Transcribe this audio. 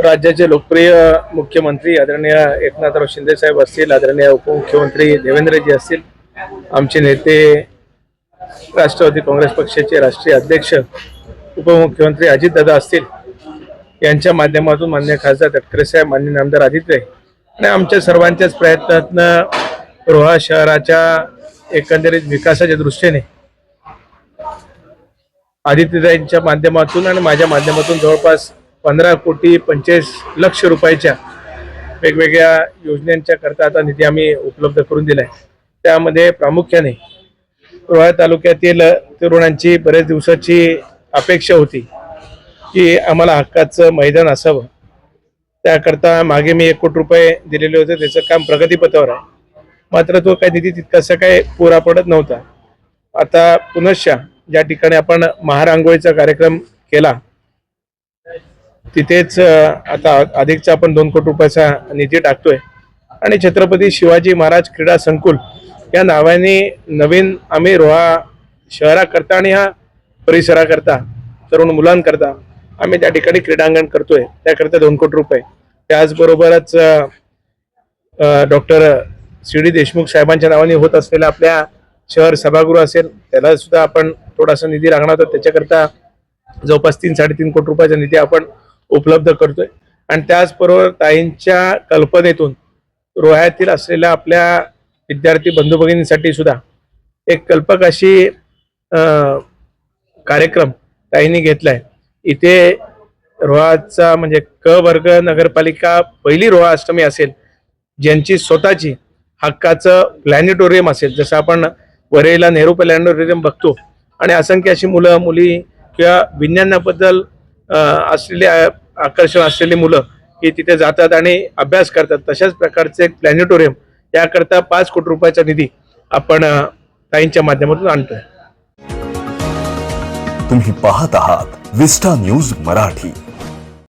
राज्याचे लोकप्रिय मुख्यमंत्री आदरणीय एकनाथराव शिंदे साहेब असतील आदरणीय उपमुख्यमंत्री देवेंद्रजी असतील आमचे नेते राष्ट्रवादी काँग्रेस पक्षाचे राष्ट्रीय अध्यक्ष उपमुख्यमंत्री अजितदादा असतील यांच्या माध्यमातून मान्य खासदार तटकरे साहेब मान्य नामदार आदित्य आणि आमच्या सर्वांच्याच प्रयत्नातनं रोहा शहराच्या एकंदरीत विकासाच्या दृष्टीने आदित्यदाईंच्या माध्यमातून आणि माझ्या माध्यमातून जवळपास पंधरा कोटी पंचेचाळीस लक्ष रुपयाच्या वेगवेगळ्या योजनांच्या करता आता निधी आम्ही उपलब्ध करून दिला आहे त्यामध्ये प्रामुख्याने रोहा तालुक्यातील तरुणांची बरेच दिवसाची अपेक्षा होती की आम्हाला हक्काचं मैदान असावं. त्याकरता मागे मी एक कोटी रुपये दिलेले होते. त्याचं काम प्रगतीपथावर आहे. मात्र तो काही निधी तितकासा काही पुरा पडत नव्हता. आता पुनश्च ज्या ठिकाणी आपण महारांगोळीचा कार्यक्रम केला तिथेच आता अधिकचा आपण दोन कोटी रुपयाचा निधी टाकतोय. आणि छत्रपती शिवाजी महाराज क्रीडा संकुल या नावाने नवीन आम्ही रोहा शहराकरता आणि ह्या परिसराकरता तरुण मुलांकरता आम्ही त्या ठिकाणी क्रीडांगण करतोय. त्याकरता दोन कोटी रुपये. त्याचबरोबरच डॉक्टर सी डी देशमुख साहेबांच्या नावाने होत असलेल्या आपल्या शहर सभागृह असेल त्याला सुद्धा आपण थोडासा निधी लागणार होता त्याच्याकरता जवळपास तीन साडेतीन कोटी रुपयाचा निधी आपण उपलब्ध करतोय. आणि त्याचबरोबर ताईंच्या कल्पनेतून रोह्यातील असलेल्या आपल्या विद्यार्थी बंधू भगिनींसाठी सुद्धा एक कल्पक अशी कार्यक्रम ताईंनी घेतला आहे इथे रोहाचा म्हणजे क वर्ग नगरपालिका पहिली रोहा अष्टमी असेल ज्यांची स्वतःची हक्काचं प्लॅनेटोरियम असेल. जसं आपण वरेला नेहरू प्लॅनेटोरियम बघतो. आणि असंख्य अशी मुलं मुली किंवा विज्ञानाबद्दल असलेले आकर्षण असलेली मुलं ही तिथे जातात आणि अभ्यास करतात. तशाच प्रकारचे एक प्लॅनेटोरियम याकरता पाच कोटी रुपयाचा निधी आपण ताईंच्या माध्यमातून आणतोय. तुम्ही पाहत आहात विस्टा न्यूज मराठी.